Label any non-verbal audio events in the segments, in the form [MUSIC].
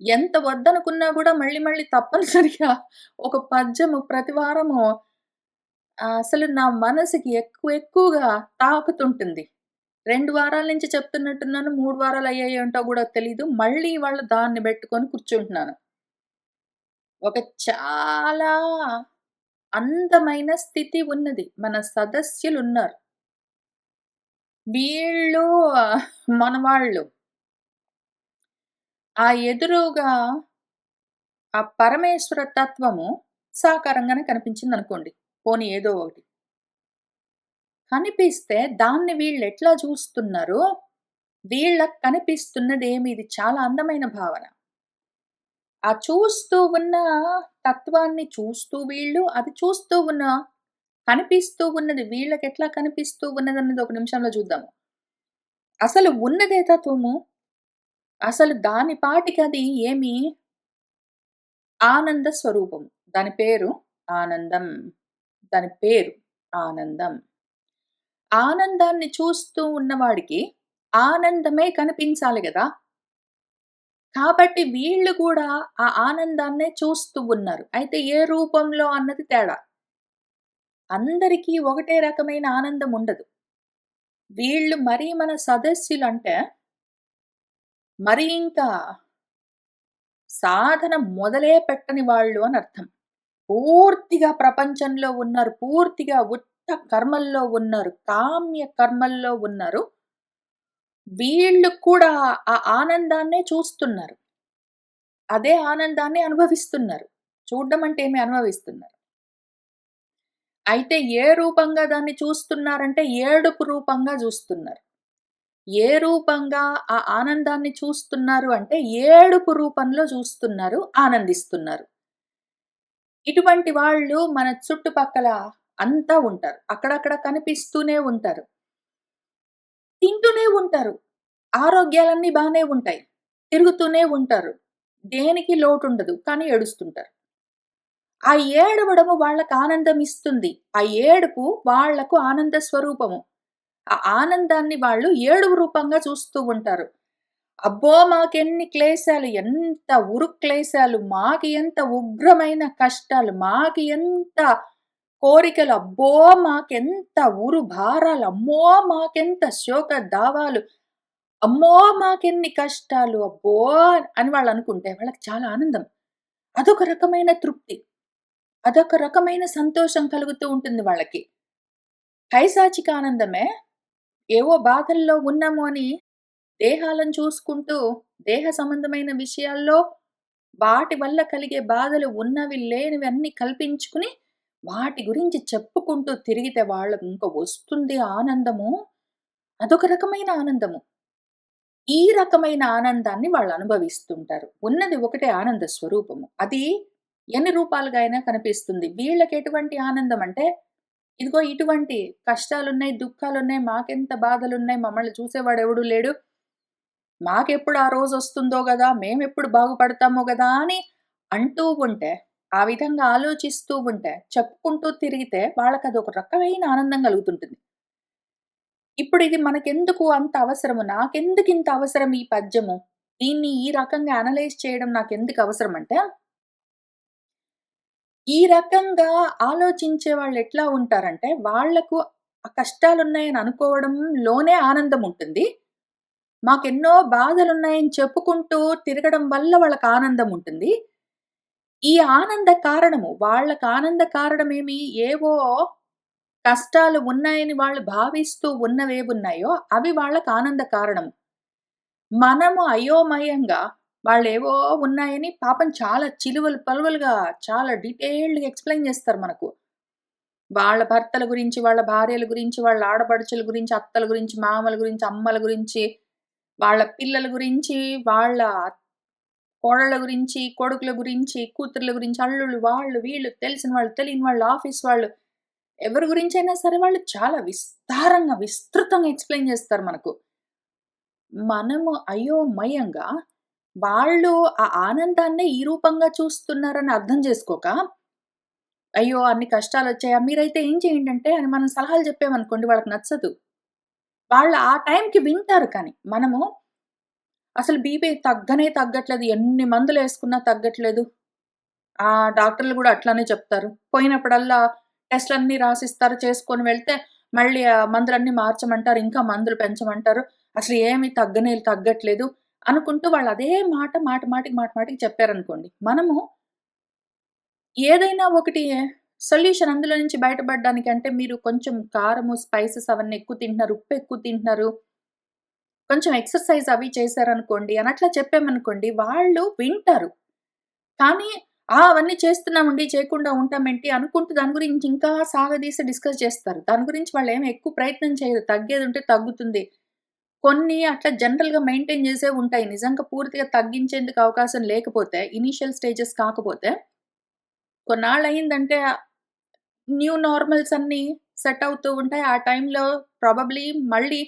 ఎంత వద్దనుకున్నా కూడా మళ్ళీ మళ్ళీ తప్పనిసరిగా ఒక పద్యము ప్రతి వారము అసలు నా మనసుకి ఎక్కువ ఎక్కువగా తాకుతుంటుంది. రెండు వారాల నుంచి చెప్తున్నట్టున్నాను. మూడు వారాలు అయ్యాయేంటో కూడా తెలీదు. మళ్ళీ వాళ్ళు దాన్ని పెట్టుకొని కూర్చుంటున్నాను. ఒక చాలా అందమైన స్థితి ఉన్నది. మన సదస్యులున్నారు. వీళ్ళు మన వాళ్ళు ఆ ఎదురుగా ఆ పరమేశ్వర తత్వము సాకారంగానే కనిపించిందనుకోండి. పోనీ ఏదో ఒకటి. కనిపిస్తే దాన్ని వీళ్ళు ఎట్లా చూస్తున్నారు? వీళ్ళకి కనిపిస్తున్నదేమి ఇది చాలా అందమైన భావన. ఆ చూస్తూ ఉన్న తత్వాన్ని చూస్తూ వీళ్ళు, అది చూస్తూ ఉన్న కనిపిస్తూ ఉన్నది వీళ్ళకెట్లా కనిపిస్తూ ఉన్నదన్నది ఒక నిమిషంలో చూద్దాము. అసలు ఉన్నదే తత్వము. అసలు దాని అది ఏమి ఆనంద స్వరూపం దాని పేరు ఆనందం. దాని పేరు ఆనందం. ఆనందాన్ని చూస్తూ ఉన్నవాడికి ఆనందమే కనిపించాలి కదా కాబట్టి వీళ్ళు కూడా ఆ ఆనందాన్నే చూస్తూ ఉన్నారు. అయితే ఏ రూపంలో అన్నది తేడా. అందరికీ ఒకటే రకమైన ఆనందం ఉండదు. వీళ్ళు మరీ మన సదస్సులు అంటే మరి ఇంకా సాధన మొదలే పెట్టని వాళ్ళు అని అర్థం. పూర్తిగా ప్రపంచంలో ఉన్నారు. పూర్తిగా ఉత్త కర్మల్లో ఉన్నారు. కామ్య కర్మల్లో ఉన్నారు. వీళ్ళు కూడా ఆ ఆనందాన్నే చూస్తున్నారు. అదే ఆనందాన్ని అనుభవిస్తున్నారు. చూడడం అంటే ఏమి అనుభవిస్తున్నారు. అయితే ఏ రూపంగా దాన్ని చూస్తున్నారంటే ఏడుపు రూపంగా చూస్తున్నారు ఏ రూపంగా ఆ ఆనందాన్ని చూస్తున్నారు అంటే ఏడుపు రూపంలో చూస్తున్నారు. ఆనందిస్తున్నారు. ఇటువంటి వాళ్ళు మన చుట్టుపక్కల అంతా ఉంటారు. అక్కడక్కడ కనిపిస్తూనే ఉంటారు. తింటూనే ఉంటారు. ఆరోగ్యాలన్నీ బాగానే ఉంటాయి. తిరుగుతూనే ఉంటారు. దేనికి లోటు ఉండదు కానీ ఏడుస్తుంటారు. ఆ ఏడవడము వాళ్ళకు ఆనందం ఇస్తుంది. ఆ ఏడుపు వాళ్ళకు ఆనంద స్వరూపము. ఆ ఆనందాన్ని వాళ్ళు ఏడుపు రూపంగా చూస్తూ ఉంటారు. అబ్బో! మాకెన్ని క్లేశాలు, ఎంత ఉరుక్లేశాలు, మాకు ఎంత ఉగ్రమైన కష్టాలు, మాకు ఎంత కోరికలు, అబ్బో! మాకెంత ఉరు భారాలు, అమ్మో! మాకెంత శోక దావాలు, అమ్మో! మాకెన్ని కష్టాలు, అబ్బో! అని వాళ్ళు అనుకుంటే వాళ్ళకి చాలా ఆనందం. అదొక రకమైన తృప్తి. అదొక రకమైన సంతోషం కలుగుతూ ఉంటుంది వాళ్ళకి. పైశాచిక ఆనందమే ఏవో బాధల్లో ఉన్నాము అని దేహాలను చూసుకుంటూ, దేహ సంబంధమైన విషయాల్లో వాటి వల్ల కలిగే బాధలు ఉన్నవి, లేనివి అన్నీ కల్పించుకుని, వాటి గురించి చెప్పుకుంటూ తిరిగితే వాళ్ళకు ఇంకా వస్తుంది ఆనందము. అదొక రకమైన ఆనందము. ఈ రకమైన ఆనందాన్ని వాళ్ళు అనుభవిస్తుంటారు. ఉన్నది ఒకటే ఆనంద స్వరూపము. అది ఎన్ని రూపాలుగా అయినా కనిపిస్తుంది. వీళ్ళకి ఎటువంటి ఆనందం అంటే, ఇదిగో ఇటువంటి కష్టాలున్నాయి, దుఃఖాలున్నాయి, మాకెంత బాధలున్నాయి, మమ్మల్ని చూసేవాడు ఎవడూ లేడు. మాకెప్పుడు ఆ రోజు వస్తుందో కదా మేమెప్పుడు బాగుపడతామో కదా అని అంటూ ఉంటే, ఆ విధంగా ఆలోచిస్తూ ఉంటే, చెప్పుకుంటూ తిరిగితే వాళ్ళకి అది ఒక రకమైన ఆనందం కలుగుతుంటుంది. ఇప్పుడు ఇది మనకెందుకు అంత అవసరము? నాకెందుకింత అవసరం ఈ పద్యము? దీన్ని ఈ రకంగా అనలైజ్ చేయడం నాకెందుకు అవసరమంటే ఈ రకంగా ఆలోచించే వాళ్ళు ఎట్లా ఉంటారంటే, వాళ్ళకు ఆ కష్టాలున్నాయని అనుకోవడంలోనే ఆనందం ఉంటుంది. మాకెన్నో బాధలున్నాయని చెప్పుకుంటూ తిరగడం వల్ల వాళ్ళకి ఆనందం ఉంటుంది. ఈ ఆనంద కారణము వాళ్ళకి ఆనంద కారణమేమి? ఏవో కష్టాలు ఉన్నాయని వాళ్ళు భావిస్తూ ఉన్నవేవున్నాయో అవి వాళ్ళకి ఆనంద కారణం మనము అయోమయంగా వాళ్ళేవో ఉన్నాయని పాపం చాలా చిలువలు పలువలుగా చాలా డీటెయిల్డ్‌గా ఎక్స్‌ప్లెయిన్ చేస్తారు మనకు. వాళ్ళ భర్తల గురించి, వాళ్ళ భార్యల గురించి, వాళ్ళ ఆడపడుచుల గురించి, అత్తల గురించి, మామల గురించి, అమ్మల గురించి, వాళ్ళ పిల్లల గురించి, వాళ్ళ కోడళ్ళ గురించి, కొడుకుల గురించి, కూతుర్ల గురించి, అల్లుళ్ళు, వాళ్ళు, వీళ్ళు, తెలిసిన వాళ్ళు, తెలియని వాళ్ళు, ఆఫీస్ వాళ్ళు, ఎవరి గురించి అయినా సరే వాళ్ళు చాలా విస్తారంగా, విస్తృతంగా ఎక్స్‌ప్లెయిన్ చేస్తారు మనకు. మనము అయోమయంగా వాళ్ళు ఆ ఆనందాన్నే ఈ రూపంగా చూస్తున్నారని అర్థం చేసుకోక, అయ్యో! అన్ని కష్టాలు వచ్చాయా మీరైతే ఏం చేయండంటే అని మనం సలహాలు చెప్పామనుకోండి వాళ్ళకి నచ్చదు. వాళ్ళు ఆ టైంకి వింటారు కానీ, మనము అసలు బీపీ తగ్గనే తగ్గట్లేదు. ఎన్ని మందులు వేసుకున్నా తగ్గట్లేదు. ఆ డాక్టర్లు కూడా అట్లానే చెప్తారు. పోయినప్పుడల్లా టెస్ట్‌లన్నీ రాసిస్తారు. చేసుకొని వెళ్తే మళ్ళీ ఆ మందులన్నీ మార్చమంటారు. ఇంకా మందులు పెంచమంటారు. అసలు ఏమి తగ్గనే తగ్గట్లేదు. అనుకుంటూ వాళ్ళు అదే మాట, మాట మాటికి, మాట మాటికి చెప్పారనుకోండి. మనము ఏదైనా ఒకటి సొల్యూషన్ అందులో నుంచి బయటపడడానికి అంటే మీరు కొంచెం కారము, స్పైసెస్ అవన్నీ ఎక్కువ తింటున్నారు. ఉప్పు ఎక్కువ తింటున్నారు. కొంచెం ఎక్సర్‌సైజ్ అవి చేశారనుకోండి అని అట్లా చెప్పామనుకోండి వాళ్ళు వింటారు. కానీ ఆ! అవన్నీ చేస్తున్నామండి చేయకుండా ఉంటామేంటి అనుకుంటూ దాని గురించి ఇంకా సాగదీసి డిస్కస్ చేస్తారు. దాని గురించి వాళ్ళు ఏమి ఎక్కువ ప్రయత్నం చేయరు. తగ్గేదుంటే తగ్గుతుంది. కొన్ని అట్లా జనరల్‌గా మెయింటైన్ చేసే ఉంటాయి. నిజంగా పూర్తిగా తగ్గించేందుకు అవకాశం లేకపోతే ఇనీషియల్ స్టేజెస్ కాకపోతే కొన్నాళ్ళు అయిందంటే న్యూ నార్మల్స్ అన్నీ సెట్ అవుతూ ఉంటాయి. ఆ టైంలో ప్రాబబ్లీ మళ్ళీ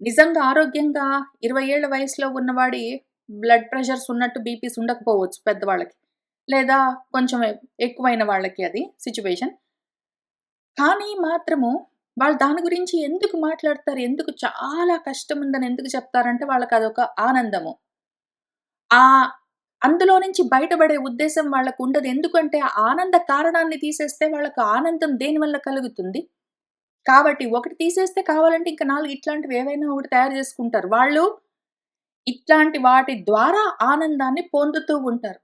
నిజంగా ఆరోగ్యంగా 20 ఏళ్ళ వయసులో ఉన్నవాడి బ్లడ్ ప్రెషర్స్ ఉన్నట్టు బీపీస్ ఉండకపోవచ్చు పెద్దవాళ్ళకి. లేదా కొంచెం ఎక్కువైన వాళ్ళకి అది సిచ్యువేషన్ కానీ మాత్రము వాళ్ళు దాని గురించి ఎందుకు మాట్లాడతారు? ఎందుకు చాలా కష్టం ఉందని ఎందుకు చెప్తారంటే వాళ్ళకదొక ఆనందము. ఆ అందులో నుంచి బయటపడే ఉద్దేశం వాళ్ళకు ఉండదు ఎందుకంటే ఆ ఆనంద కారణాన్ని తీసేస్తే వాళ్ళకు ఆనందం దేనివల్ల కలుగుతుంది? కాబట్టి ఒకటి తీసేస్తే కావాలంటే ఇంకా నాలుగు ఇట్లాంటివి ఏవైనా ఒకటి తయారు చేసుకుంటారు. వాళ్ళు ఇట్లాంటి వాటి ద్వారా ఆనందాన్ని పొందుతూ ఉంటారు.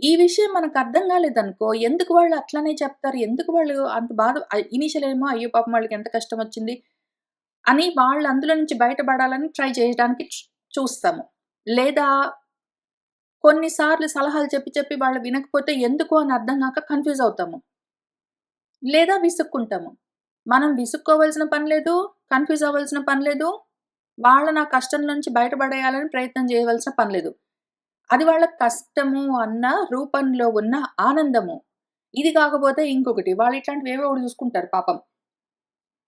ఈ విషయం మనకు అర్థం కాలేదనుకో ఎందుకు వాళ్ళు అట్లనే చెప్తారు? ఎందుకు వాళ్ళు అంత బాధ ఇనిషియల్ ఇనీషియల్ ఏమో అయ్యో! పాపం వాళ్ళకి ఎంత కష్టం వచ్చింది అని వాళ్ళు అందులో నుంచి బయటపడాలని ట్రై చేయడానికి చూస్తాము. లేదా కొన్నిసార్లు సలహాలు చెప్పి చెప్పి వాళ్ళు వినకపోతే ఎందుకు అని అర్థం కాక కన్‌ఫ్యూజ్ అవుతాము. లేదా విసుక్కుంటాము. మనం విసుక్కోవలసిన పని లేదు. కన్‌ఫ్యూజ్ అవ్వాల్సిన పని లేదు. వాళ్ళ నా కష్టం నుంచి బయటపడేయాలని ప్రయత్నం చేయవలసిన పని లేదు. అది వాళ్ళ కష్టము అన్న రూపంలో ఉన్న ఆనందము. ఇది కాకపోతే ఇంకొకటి. వాళ్ళు ఇట్లాంటివి ఏవో ఒకటి చూసుకుంటారు పాపం.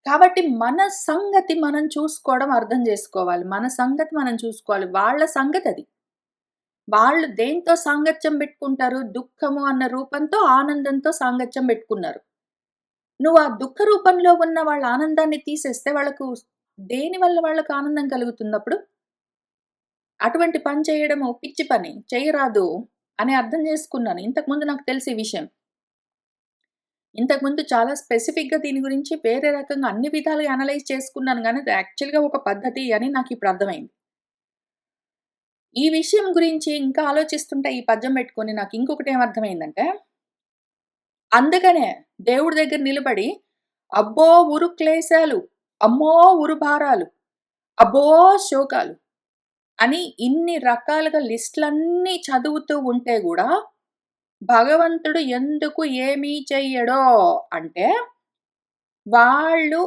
కాబట్టి మన సంగతి మనం చూసుకోవడం అర్థం చేసుకోవాలి. మన సంగతి మనం చూసుకోవాలి. వాళ్ళ సంగతి అది వాళ్ళు దేంతో సాంగత్యం పెట్టుకుంటారు? దుఃఖము అన్న రూపంతో, ఆనందంతో సాంగత్యం పెట్టుకున్నారు. నువ్వు ఆ దుఃఖ రూపంలో ఉన్న వాళ్ళ ఆనందాన్ని తీసేస్తే వాళ్ళకు దేని వల్ల వాళ్ళకు ఆనందం కలుగుతున్నప్పుడు అటువంటి పని చేయడము పిచ్చి పని. చేయరాదు అని అర్థం చేసుకున్నాను. ఇంతకుముందు నాకు తెలిసి విషయం. ఇంతకుముందు చాలా స్పెసిఫిక్‌గా దీని గురించి వేరే రకంగా అన్ని విధాలుగా అనలైజ్ చేసుకున్నాను కానీ అది యాక్చువల్‌గా ఒక పద్ధతి అని నాకు ఇప్పుడు అర్థమైంది. ఈ విషయం గురించి ఇంకా ఆలోచిస్తుంటే ఈ పద్యం పెట్టుకొని నాకు ఇంకొకటి ఏమర్థమైందంటే అందుకనే దేవుడి దగ్గర నిలబడి అబ్బో! ఉరు క్లేశాలు, అమ్మో! ఉరు భారాలు, అబ్బో! శోకాలు అని ఇన్ని రకాలుగా లిస్ట్‌లన్నీ చదువుతూ ఉంటే కూడా భగవంతుడు ఎందుకు ఏమీ చెయ్యడో అంటే వాళ్ళు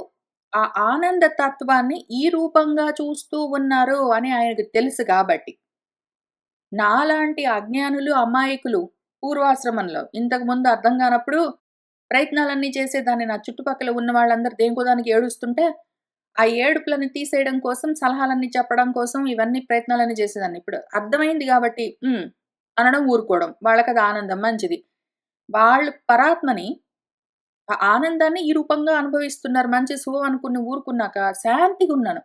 ఆ ఆనంద తత్వాన్ని ఈ రూపంగా చూస్తూ ఉన్నారు అని ఆయనకు తెలుసు కాబట్టి. నాలాంటి అజ్ఞానులు, అమాయకులు పూర్వాశ్రమంలో ఇంతకు ముందు అర్థం కానప్పుడు ప్రయత్నాలన్నీ చేసేదాన్ని. నా చుట్టుపక్కల ఉన్న వాళ్ళందరూ దేనికో దానికి ఏడుస్తుంటే, ఆ ఏడుపులని తీసేయడం కోసం సలహాలన్నీ చెప్పడం కోసం ఇవన్నీ ప్రయత్నాలన్నీ చేసేదాన్ని. ఇప్పుడు అర్థమైంది కాబట్టి అనడం, ఊరుకోవడం. వాళ్ళకి అది ఆనందం మంచిది. వాళ్ళు పరాత్మని ఆ ఆనందాన్ని ఈ రూపంగా అనుభవిస్తున్నారు. మంచి శుభం అనుకుని ఊరుకున్నాక శాంతిగా ఉన్నాను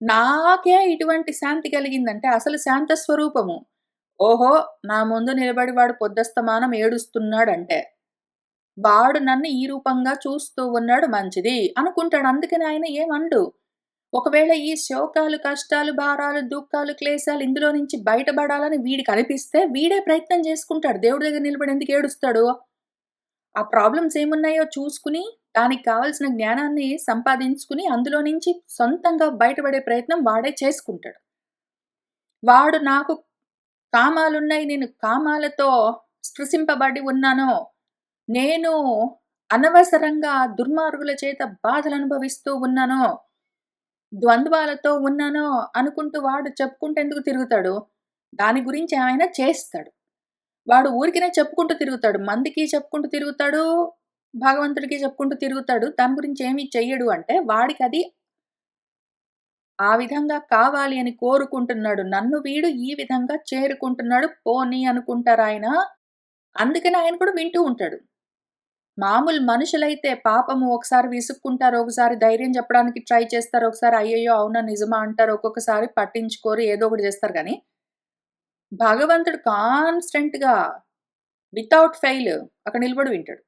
నాకే ఇటువంటి శాంతి కలిగిందంటే అసలు శాంత స్వరూపము. ఓహో! నా ముందు నిలబడి వాడు పొద్దస్తమానం ఏడుస్తున్నాడంటే, వాడు నన్ను ఈ రూపంగా చూస్తూ ఉన్నాడు మంచిది అనుకుంటాడు. అందుకని ఆయన ఏమండు ఒకవేళ ఈ శోకాలు, కష్టాలు, భారాలు, దుఃఖాలు, క్లేశాలు ఇందులో నుంచి బయటపడాలని వీడికి అనిపిస్తే వీడే ప్రయత్నం చేసుకుంటాడు. దేవుడి దగ్గర నిలబడి ఎందుకు ఏడుస్తాడు? ఆ ప్రాబ్లమ్స్ ఏమున్నాయో చూసుకుని, దానికి కావాల్సిన జ్ఞానాన్ని సంపాదించుకుని, అందులో నుంచి సొంతంగా బయటపడే ప్రయత్నం వాడే చేసుకుంటాడు. వాడు నాకు కామాలున్నాయి. నేను కామాలతో స్పృశింపబడి ఉన్నాను. నేను అనవసరంగా దుర్మార్గుల చేత బాధలు అనుభవిస్తూ ఉన్నానో ద్వంద్వాలతో ఉన్నానో అనుకుంటూ వాడు చెప్పుకుంటూ ఎందుకు తిరుగుతాడు? దాని గురించి ఆయన చేస్తాడు. వాడు ఊరికినే చెప్పుకుంటూ తిరుగుతాడు. మందికి చెప్పుకుంటూ తిరుగుతాడు. భగవంతుడికి చెప్పుకుంటూ తిరుగుతాడు. దాని గురించి ఏమి చెయ్యడు అంటే వాడికి అది ఆ విధంగా కావాలి అని కోరుకుంటున్నాడు. నన్ను వీడు ఈ విధంగా చేరుకుంటున్నాడు పోనీ అనుకుంటారు ఆయన అందుకని ఆయన కూడా వింటూ ఉంటాడు. మామూలు మనుషులైతే పాపము ఒకసారి విసుక్కుంటారు, ఒకసారి ధైర్యం చెప్పడానికి ట్రై చేస్తారు, ఒకసారి అయ్యయ్యో! అవునా నిజమా అంటారు, ఒక్కొక్కసారి పట్టించుకోరు ఏదో ఒకటి చేస్తారు కానీ భగవంతుడు కాన్స్టెంట్‌గా వితౌట్ ఫెయిల్ అక్కడ నిలబడి వింటాడు.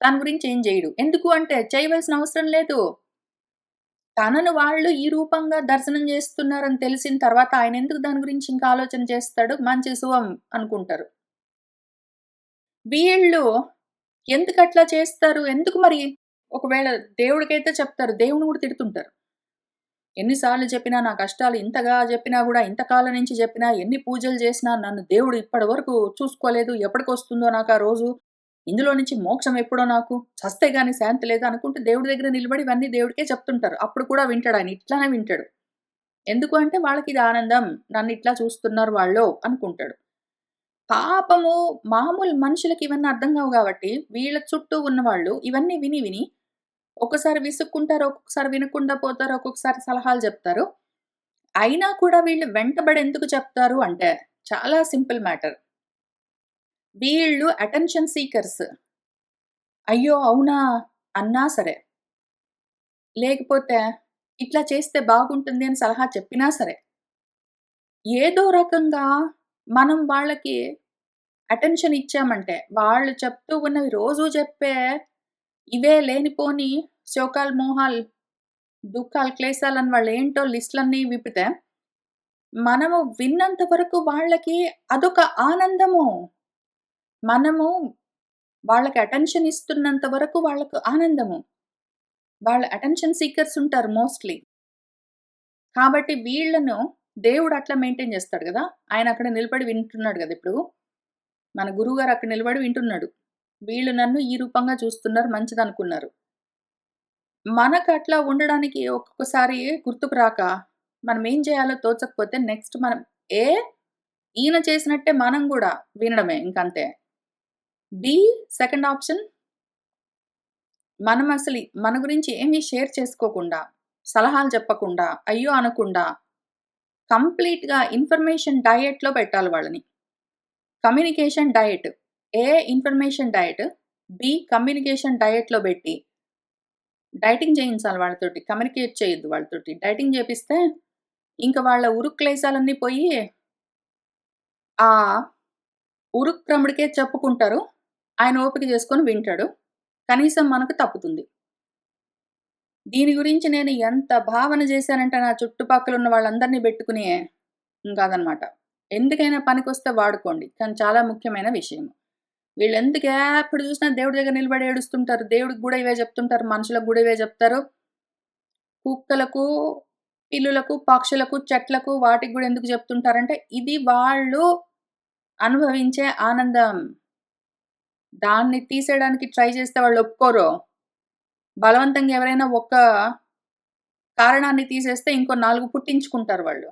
దాని గురించి ఏం చేయడు. ఎందుకు అంటే చేయవలసిన అవసరం లేదు. తనను వాళ్ళు ఈ రూపంగా దర్శనం చేస్తున్నారని తెలిసిన తర్వాత ఆయన ఎందుకు దాని గురించి ఇంకా ఆలోచన చేస్తాడు? మంచి శుభం అనుకుంటారు. వీళ్ళు ఎందుకట్లా చేస్తారు? ఎందుకు మరి ఒకవేళ దేవుడికైతే చెప్తారు. దేవుని కూడా తిడుతుంటారు. ఎన్నిసార్లు చెప్పినా నా కష్టాలు ఇంతగా చెప్పినా కూడా ఇంతకాలం నుంచి చెప్పినా, ఎన్ని పూజలు చేసినా నన్ను దేవుడు ఇప్పటి వరకు చూసుకోలేదు. ఎప్పటికొస్తుందో నాకు ఆ రోజు. ఇందులో నుంచి మోక్షం ఎప్పుడో నాకు. చస్తే గాని శాంతి లేదు అనుకుంటే దేవుడి దగ్గర నిలబడి ఇవన్నీ దేవుడికే చెప్తుంటారు. అప్పుడు కూడా వింటాడు ఆయన. ఇట్లానే వింటాడు. ఎందుకు అంటే వాళ్ళకి ఇది ఆనందం. నన్ను ఇట్లా చూస్తున్నారు వాళ్ళు అనుకుంటాడు. పాపము మామూలు మనుషులకి ఇవన్నీ అర్థం కావు కాబట్టి, వీళ్ళ చుట్టూ ఉన్నవాళ్ళు ఇవన్నీ విని విని ఒక్కసారి విసుక్కుంటారు, ఒక్కొక్కసారి వినకుండా పోతారు, ఒక్కొక్కసారి సలహాలు చెప్తారు. అయినా కూడా వీళ్ళు వెంటబడి ఎందుకు చెప్తారు అంటే చాలా సింపుల్ మ్యాటర్. వీళ్ళు అటెన్షన్ సీకర్స్. అయ్యో! అవునా! అన్నా సరే. లేకపోతే ఇట్లా చేస్తే బాగుంటుంది అని సలహా చెప్పినా సరే. ఏదో రకంగా మనం వాళ్ళకి అటెన్షన్ ఇచ్చామంటే, వాళ్ళు చెప్తూ ఉన్నవి రోజు చెప్పే ఇవే లేనిపోని శోకాలు, మోహాలు, దుఃఖాలు, క్లేశాలని వాళ్ళేంటో లిస్ట్‌లన్నీ విప్పితే, మనము విన్నంత వరకు వాళ్ళకి అదొక ఆనందము. మనము వాళ్ళకి అటెన్షన్ ఇస్తున్నంత వరకు వాళ్ళకు ఆనందము. వాళ్ళ అటెన్షన్ సీకర్స్ ఉంటారు మోస్ట్‌లీ. కాబట్టి వీళ్ళను దేవుడు అట్లా మెయింటైన్ చేస్తాడు కదా ఆయన అక్కడ నిలబడి వింటున్నాడు కదా ఇప్పుడు. మన గురువుగారు అక్కడ నిలబడి వింటున్నాడు. వీళ్ళు నన్ను ఈ రూపంగా చూస్తున్నారు మంచిదనుకున్నారు. మనకు అట్లా ఉండడానికి ఒక్కొక్కసారి గుర్తుకు రాక, మనం ఏం చేయాలో తోచకపోతే నెక్స్ట్ మనం ఏ ఈయన చేసినట్టే మనం కూడా వినడమే ఇంకంతే. బి సెకండ్ ఆప్షన్ మనం అసలు మన గురించి ఏమి షేర్ చేసుకోకుండా, సలహాలు చెప్పకుండా, అయ్యో! అనకుండా, కంప్లీట్‌గా ఇన్ఫర్మేషన్ డయట్‌లో పెట్టాలి వాళ్ళని. Communication diet. A information diet, B communication డయట్‌లో పెట్టి డైటింగ్ చేయించాలి వాళ్ళతోటి. కమ్యూనికేట్ చేయొద్దు వాళ్ళతోటి. డైటింగ్ చేపిస్తే ఇంక వాళ్ళ ఉరుక్లేశాలన్నీ పోయి ఆ ఉరుక్రముడికే చెప్పుకుంటారు. ఆయన ఓపిక చేసుకొని వింటాడు. కనీసం మనకు తప్పుతుంది. దీని గురించి నేను ఎంత భావన చేశానంటే నా చుట్టుపక్కల ఉన్న వాళ్ళందరిని పెట్టుకునే కాదనమాట ఎందుకైనా పనికొస్తే వాడుకోండి. కానీ చాలా ముఖ్యమైన విషయం. వీళ్ళు ఎందుకు ఎప్పుడు చూసినా దేవుడి దగ్గర నిలబడి ఏడుస్తుంటారు. దేవుడికి కూడా ఇవే చెప్తుంటారు. మనుషులకు కూడా ఇవే చెప్తారు. కుక్కలకు, పిల్లులకు, పక్షులకు, చెట్లకు వాటికి కూడా ఎందుకు చెప్తుంటారంటే, ఇది వాళ్ళు అనుభవించే ఆనందం. దాన్ని తీసేయడానికి ట్రై చేస్తే వాళ్ళు ఒప్పుకోరు. బలవంతంగా ఎవరైనా ఒక్క కారణాన్ని తీసేస్తే ఇంకో నాలుగు పుట్టించుకుంటారు వాళ్ళు.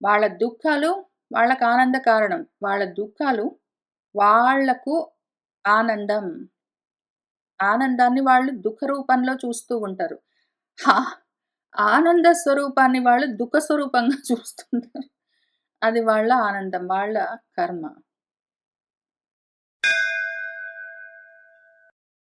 వాళ్ళ దుఃఖాలు వాళ్ళకు ఆనంద కారణం. వాళ్ళ దుఃఖాలు వాళ్ళకు ఆనందం. ఆనందాన్ని వాళ్ళు దుఃఖ రూపంలో చూస్తూ ఉంటారు. ఆనంద స్వరూపాన్ని వాళ్ళు దుఃఖ స్వరూపంగా [LAUGHS] చూస్తుంటారు. అది వాళ్ళ ఆనందం. వాళ్ళ కర్మ.